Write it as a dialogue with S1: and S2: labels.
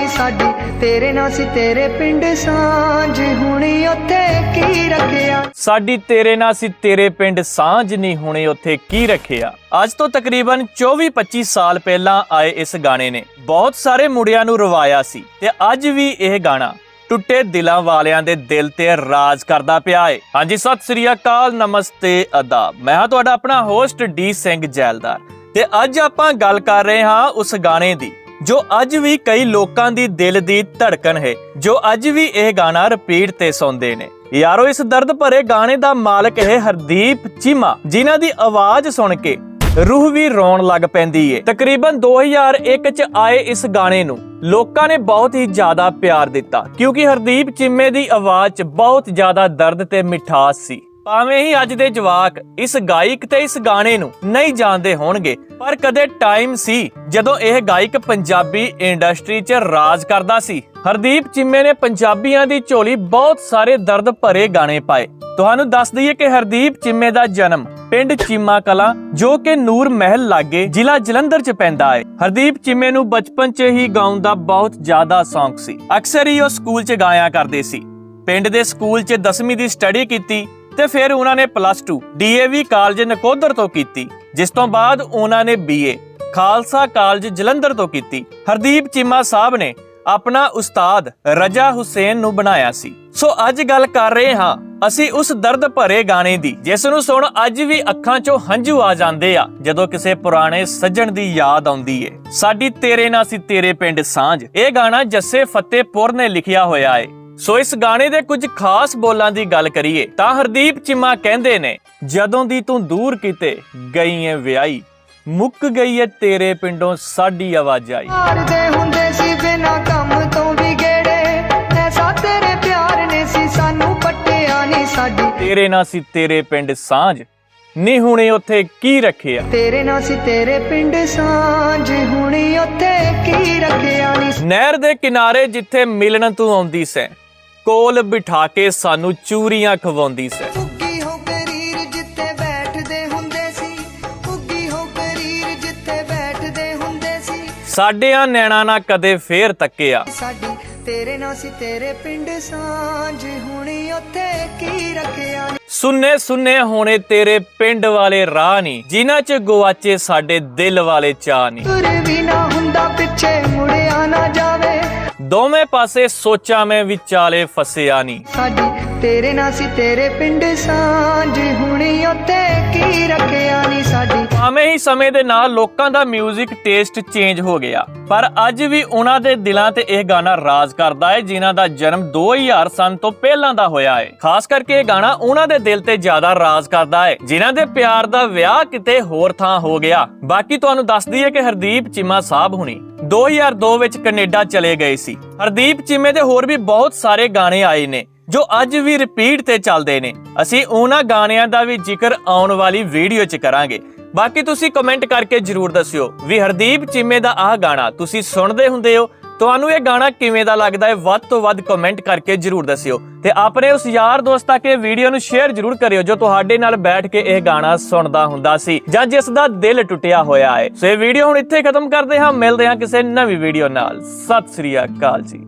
S1: ਨੀ ਸਾਡੀ, ਤੇਰੇ ਨਾਲ ਸੀ ਤੇਰੇ ਪਿੰਡ ਸਾਂਝ, ਹੁਣੀ ਉੱਥੇ ਕੀ ਰੱਖਿਆ?
S2: ਸਾਡੀ, ਤੇਰੇ ਨਾਲ ਸੀ ਤੇਰੇ ਪਿੰਡ ਸਾਂਝ ਨਹੀਂ ਹੁਣੇ ਉੱਥੇ ਕੀ ਰੱਖਿਆ? ਅੱਜ ਤੋਂ ਤਕਰੀਬਨ 24-25 ਸਾਲ ਪਹਿਲਾਂ ਆਏ ਇਸ ਗਾਣੇ ਨੇ। ਬਹੁਤ ਸਾਰੇ ਮੁੰਡਿਆਂ ਨੂੰ ਰਵਾਇਆ ਸੀ ਤੇ ਅੱਜ ਵੀ ਇਹ ਗਾਣਾ ਟੁੱਟੇ ਦਿਲਾਂ ਵਾਲਿਆਂ ਦੇ ਦਿਲ ਤੇ ਰਾਜ ਕਰਦਾ ਪਿਆ ਏ। ਹਾਂਜੀ, ਸਤਿ ਸ੍ਰੀ ਅਕਾਲ, ਨਮਸਤੇ, ਅਦਾਬ। ਮੈਂ ਹਾਂ ਤੁਹਾਡਾ ਆਪਣਾ ਹੋਸਟ ਡੀ ਸਿੰਘ ਜੈਲਦਾਰ। ਤੇ ਅੱਜ ਆਪਾਂ ਗੱਲ ਕਰ ਰਹੇ ਹਾਂ ਉਸ ਗਾਣੇ ਦੀ। ਜੋ ਅੱਜ ਵੀ ਕਈ ਲੋਕਾਂ ਦੀ ਦਿਲ ਦੀ ਧੜਕਨ ਹੈ, ਜੋ ਅੱਜ ਵੀ ਇਹ ਗਾਣਾ ਰਿਪੀਟ ਤੇ ਸੁਣਦੇ ਨੇ। ਯਾਰੋ, ਇਸ ਦਰਦ ਭਰੇ ਗਾਣੇ ਦਾ ਮਾਲਕ ਹੈ ਹਰਦੀਪ ਚੀਮਾ, ਜਿਨ੍ਹਾਂ ਦੀ ਆਵਾਜ਼ ਸੁਣ ਕੇ ਰੂਹ ਵੀ ਰੋਣ ਲੱਗ ਪੈਂਦੀ ਏ। ਤਕਰੀਬਨ 2001 ਚ ਆਏ ਇਸ ਗਾਣੇ ਨੂੰ, ਲੋਕਾਂ ਨੇ ਬਹੁਤ ਹੀ ਜ਼ਿਆਦਾ ਪਿਆਰ ਦਿੱਤਾ, ਕਿਉਂਕਿ ਹਰਦੀਪ ਚੀਮੇ ਦੀ ਆਵਾਜ਼ 'ਚ ਬਹੁਤ ਜ਼ਿਆਦਾ ਦਰਦ ਤੇ ਮਿਠਾਸ ਸੀ। ਭਾਵੇਂ ਹੀ ਅੱਜ ਦੇ ਜਵਾਕ ਇਸ ਗਾਇਕ ਤੇ ਇਸ ਗਾਣੇ ਨੂੰ ਨਹੀਂ ਜਾਣਦੇ ਹੋਣਗੇ, ਪਰ ਕਦੇ ਟਾਈਮ ਸੀ ਜਦੋਂ ਇਹ ਗਾਇਕ ਪੰਜਾਬੀ ਇੰਡਸਟਰੀ 'ਚ ਰਾਜ ਕਰਦਾ ਸੀ। ਹਰਦੀਪ ਚਿੰਮੇ ਨੇ ਪੰਜਾਬੀਆਂ ਦੀ ਝੋਲੀ ਬਹੁਤ ਸਾਰੇ ਦਰਦ ਭਰੇ ਗਾਣੇ ਪਾਏ। ਤੁਹਾਨੂੰ ਦੱਸ ਦਈਏ ਕਿ ਹਰਦੀਪ ਚਿੰਮੇ ਦਾ ਜਨਮ ਪਿੰਡ ਚੀਮਾ ਕਲਾਂ, ਜੋ ਕਿ ਨੂਰ ਮਹਿਲ ਲਾਗੇ ਜ਼ਿਲ੍ਹਾ ਜਲੰਧਰ 'ਚ ਪੈਂਦਾ ਹੈ। ਹਰਦੀਪ ਚਿੰਮੇ ਨੂੰ ਬਚਪਨ 'ਚ ਹੀ ਗਾਉਣ ਦਾ ਬਹੁਤ ਜ਼ਿਆਦਾ ਸ਼ੌਂਕ ਸੀ। ਅਕਸਰ ਹੀ ਉਹ ਸਕੂਲ 'ਚ ਗਾਇਆ ਕਰਦੇ ਸੀ। ਪਿੰਡ ਦੇ ਸਕੂਲ 'ਚ 10ਵੀਂ ਦੀ ਸਟੱਡੀ ਕੀਤੀ ਤੇ ਫਿਰ ਉਹਨਾਂ ਨੇ ਪਲੱਸ 2 ਡੀਏਵੀ ਕਾਲਜ ਨਕੋਦਰ ਤੋਂ ਕੀਤੀ, ਜਿਸ ਤੋਂ ਬਾਅਦ ਉਹਨਾਂ ਨੇ ਬੀਏ ਖਾਲਸਾ ਕਾਲਜ ਜਲੰਧਰ ਤੋਂ ਕੀਤੀ। ਹਰਦੀਪ ਚੀਮਾ ਸਾਹਿਬ ਨੇ ਆਪਣਾ ਉਸਤਾਦ ਰਜਾ ਹੁਸੈਨ ਨੂੰ ਬਣਾਇਆ ਸੀ। ਸੋ ਅੱਜ ਗੱਲ ਕਰ ਰਹੇ ਹਾਂ ਅਸੀਂ ਉਸ ਦਰਦ ਭਰੇ ਗਾਣੇ ਦੀ, ਜਿਸ ਨੂੰ ਸੁਣ ਅੱਜ ਵੀ ਅੱਖਾਂ 'ਚੋਂ ਹੰਝੂ ਆ ਜਾਂਦੇ ਆ, ਜਦੋਂ ਕਿਸੇ ਪੁਰਾਣੇ ਸੱਜਣ ਦੀ ਯਾਦ ਆਉਂਦੀ ਏ। ਸਾਡੀ ਤੇਰੇ ਨਾਲ ਸੀ ਤੇਰੇ ਪਿੰਡ ਸਾਂਝ। ਇਹ ਗਾਣਾ ਜੱਸੇ ਫਤਿਹਪੁਰ ਨੇ ਲਿਖਿਆ ਹੋਇਆ ਏ। ਸੋ ਇਸ ਗਾਣੇ ਦੇ ਕੁਝ ਖਾਸ ਬੋਲਾਂ ਦੀ ਗੱਲ ਕਰੀਏ ਤਾਂ ਹਰਦੀਪ ਚਿਮਾ ਕਹਿੰਦੇ ਨੇ ਜਦੋਂ ਦੀ ਤੂੰ ਦੂਰ ਕਿਤੇ ਗਈ ਏ ਵਿਆਹੀ ਮੁੱਕ ਗਈ ਏ ਤੇਰੇ ਪਿੰਡੋਂ ਸਾਡੀ ਆਵਾਜਾਈ
S1: ਮਾਰਦੇ ਹੁੰਦੇ ਸੀ ਬਿਨਾ ਕੰਮ ਤੋਂ ਵੀ ਗੇੜੇ ਐਸਾ ਤੇਰੇ ਪਿਆਰ ਨੇ ਸੀ ਸਾਨੂੰ ਪੱਟਿਆ ਨੀ ਸਾਡੀ।
S2: ਤੇਰੇ ਨਾਲ ਸੀ ਤੇਰੇ ਪਿੰਡ ਸਾਂਝ ਨੀ ਹੁਣੇ ਉੱਥੇ ਕੀ ਰੱਖਿਆ?
S1: ਤੇਰੇ ਨਾਲ ਸੀ ਤੇਰੇ ਪਿੰਡ ਸਾਂਝ ਹੁਣੀ ਉੱਥੇ ਕੀ ਰੱਖਿਆ ਨੀ।
S2: ਨਹਿਰ ਦੇ ਕਿਨਾਰੇ ਜਿੱਥੇ ਮਿਲਣ ਤੂੰ ਆਉਂਦੀ ਸੈਂ ਕੋਲ ਬਿਠਾ ਕੇ ਸਾਨੂੰ ਚੂਰੀਆਂ ਖਵਾਉਂਦੀ ਸੈਂ।
S1: ਉੱਗੀ ਹੋ ਕਰੀਰ ਜਿੱਥੇ ਬੈਠਦੇ ਹੁੰਦੇ ਸੀ। ਉੱਗੀ ਹੋ ਕਰੀਰ ਜਿੱਥੇ ਬੈਠਦੇ ਹੁੰਦੇ ਸੀ।
S2: ਸਾਡਿਆਂ ਨੈਣਾ ਨਾ ਕਦੇ ਫੇਰ ਤੱਕਿਆ।
S1: ਸਾਡੀ ਤੇਰੇ ਨਾਲ ਸੀ ਤੇਰੇ ਪਿੰਡ ਸਾਂਝ। ਹੁਣੀ ਉੱਥੇ ਕੀ ਰੱਖਿਆ
S2: ਸੁੰਨੇ ਸੁੰਨੇ ਹੋਣੇ ਤੇਰੇ ਪਿੰਡ ਵਾਲੇ ਰਾਹ ਨਹੀਂ ਜਿਨ੍ਹਾਂ 'ਚ ਗਵਾਚੇ ਸਾਡੇ ਦਿਲ ਵਾਲੇ ਚਾਹ ਨਹੀਂ
S1: ਤੁਰ ਵੀ ਨਾ ਹੁੰਦਾ ਪਿੱਛੇ
S2: ਦੋਵੇਂ ਪਾਸੇ ਸੋਚਾਂ ਮੈਂ ਵਿਚਾਲੇ ਫਸਿਆ ਨਹੀਂ
S1: ਸਾਡੀ ਤੇਰੇ ਨਾਲ ਸੀ ਤੇਰੇ ਪਿੰਡ ਸਾਂਝ ਹੁਣੀ ਉੱਥੇ ਕੀ ਰੱਖਿਆ ਨੀ ਸਾਡੀ।
S2: ਭਾਵੇਂ ਹੀ ਸਮੇਂ ਦੇ ਨਾਲ ਲੋਕਾਂ ਦਾ 뮤직 ਟੇਸਟ ਚੇਂਜ ਹੋ ਗਿਆ ਪਰ ਅੱਜ ਵੀ ਉਹਨਾਂ ਦੇ ਦਿਲਾਂ ਤੇ ਇਹ ਗਾਣਾ ਰਾਜ ਕਰਦਾ ਹੈ ਜਿਨ੍ਹਾਂ ਦਾ ਜਨਮ 2000 ਸਨ ਤੋਂ ਪਹਿਲਾਂ ਦਾ ਹੋਇਆ ਹੈ। ਖਾਸ ਕਰਕੇ ਇਹ ਗਾਣਾ ਉਹਨਾਂ ਦੇ ਦਿਲ ਤੇ ਜ਼ਿਆਦਾ ਰਾਜ ਕਰਦਾ ਹੈ ਜਿਨ੍ਹਾਂ ਦੇ ਪਿਆਰ ਦਾ ਵਿਆਹ ਕਿਤੇ ਹੋਰ ਥਾਂ ਹੋ ਗਿਆ। ਬਾਕੀ ਤੁਹਾਨੂੰ ਦੱਸ ਦਈਏ ਕਿ ਹਰਦੀਪ ਚੀਮਾ ਸਾਹਿਬ ਹੁਣੀ। 2002 ਵਿੱਚ ਕੈਨੇਡਾ ਚਲੇ ਗਏ ਸੀ। ਹਰਦੀਪ ਚੀਮੇ ਦੇ ਹੋਰ ਵੀ ਬਹੁਤ ਸਾਰੇ ਗਾਣੇ ਆਏ ਨੇ, ਜੋ ਅੱਜ ਵੀ ਰਿਪੀਟ ਤੇ ਚੱਲਦੇ ਨੇ। ਅਸੀਂ ਉਹਨਾਂ ਗਾਣਿਆਂ ਦਾ ਵੀ ਜ਼ਿਕਰ ਆਉਣ ਵਾਲੀ ਵੀਡੀਓ 'ਚ ਕਰਾਂਗੇ। ਬਾਕੀ ਤੁਸੀਂ ਕਮੈਂਟ ਕਰਕੇ ਜਰੂਰ ਦੱਸਿਓ ਵੀ ਹਰਦੀਪ ਚੀਮੇ ਦਾ ਆਹ ਗਾਣਾ ਤੁਸੀਂ ਸੁਣਦੇ ਹੁੰਦੇ ਹੋ ਤੁਹਾਨੂੰ ਇਹ ਗਾਣਾ ਕਿਵੇਂ ਦਾ ਲੱਗਦਾ ਹੈ, ਵੱਧ ਤੋਂ ਵੱਧ ਕਮੈਂਟ ਕਰਕੇ ਜਰੂਰ ਦੱਸਿਓ। ਤੇ ਆਪਣੇ ਉਸ ਯਾਰ ਦੋਸਤ ਤੱਕ ਇਹ ਵੀਡੀਓ ਨੂੰ ਸ਼ੇਅਰ ਜਰੂਰ ਕਰਿਓ, ਜੋ ਤੁਹਾਡੇ ਨਾਲ ਬੈਠ ਕੇ ਇਹ ਗਾਣਾ ਸੁਣਦਾ ਹੁੰਦਾ ਸੀ, ਜਾਂ ਜਿਸ ਦਾ ਦਿਲ ਟੁੱਟਿਆ ਹੋਇਆ ਹੈ। ਸੋ ਇਹ ਵੀਡੀਓ ਹੁਣ ਇੱਥੇ ਖਤਮ ਕਰਦੇ ਹਾਂ। ਮਿਲਦੇ ਹਾਂ ਕਿਸੇ ਨਵੀਂ ਵੀਡੀਓ ਨਾਲ। ਸਤਿ ਸ੍ਰੀ ਅਕਾਲ ਜੀ।